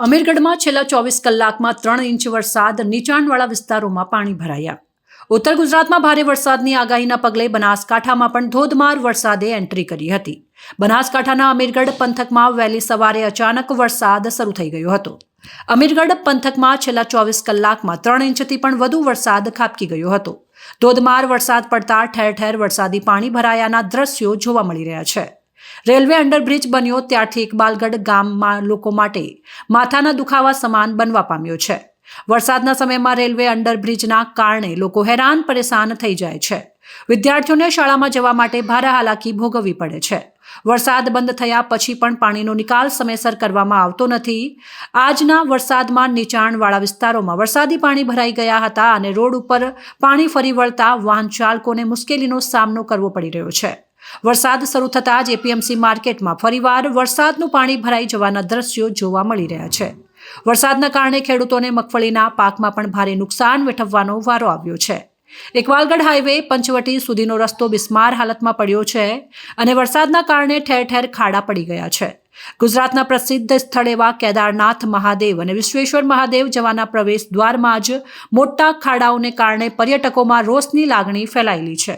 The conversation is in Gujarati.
અમીરગઢમાં છેલ્લા ચોવીસ કલાકમાં ત્રણ ઇંચ વરસાદ નીચાણવાળા વિસ્તારોમાં પાણી ભરાયા. ઉત્તર ગુજરાતમાં ભારે વરસાદની આગાહીના પગલે બનાસકાંઠામાં પણ ધોધમાર વરસાદે એન્ટ્રી કરી હતી. બનાસકાંઠાના અમીરગઢ પંથકમાં વહેલી સવારે અચાનક વરસાદ શરૂ થઈ ગયો હતો. અમીરગઢ પંથકમાં છેલ્લા ચોવીસ કલાકમાં ત્રણ ઇંચથી પણ વધુ વરસાદ ખાબકી ગયો હતો. ધોધમાર વરસાદ પડતા ઠેર ઠેર વરસાદી પાણી ભરાયાના દ્રશ્યો જોવા મળી રહ્યા છે. રેલવે અંડરબ્રિજ બન્યો ત્યારથી ઇકબાલગઢ ગામમાં લોકો માટે માથાના દુખાવા સમાન બનવા પામ્યો છે. વરસાદના સમયમાં રેલવે અંડરબ્રિજના કારણે લોકો હેરાન પરેશાન થઈ જાય છે. વિદ્યાર્થીઓને શાળામાં જવા માટે ભારે હાલાકી ભોગવવી પડે છે. વરસાદ બંધ થયા પછી પણ પાણીનો નિકાલ સમયસર કરવામાં આવતો નથી. આજના વરસાદમાં નીચાણવાળા વિસ્તારોમાં વરસાદી પાણી ભરાઈ ગયા હતા અને રોડ ઉપર પાણી ફરી વળતા વાહન ચાલકોને મુશ્કેલીનો સામનો કરવો પડી રહ્યો છે. વરસાદ શરૂ થતાં જ એપીએમસી માર્કેટમાં ફરીવાર વરસાદનું પાણી ભરાઈ જવાના દ્રશ્યો જોવા મળી રહ્યા છે. વરસાદના કારણે ખેડૂતોને મગફળીના પાકમાં પણ ભારે નુકસાન વેઠવવાનો વારો આવ્યો છે. એકવાલગઢ હાઈવે પંચવટી સુધીનો રસ્તો બિસ્માર હાલતમાં પડ્યો છે અને વરસાદના કારણે ઠેર ઠેર ખાડા પડી ગયા છે. ગુજરાતના પ્રસિદ્ધ સ્થળ એવા કેદારનાથ, મહાદેવ અને વિશ્વેશ્વર મહાદેવ જવાના પ્રવેશ દ્વારમાં જ મોટા ખાડાઓને કારણે પર્યટકોમાં રોષની લાગણી ફેલાયેલી છે.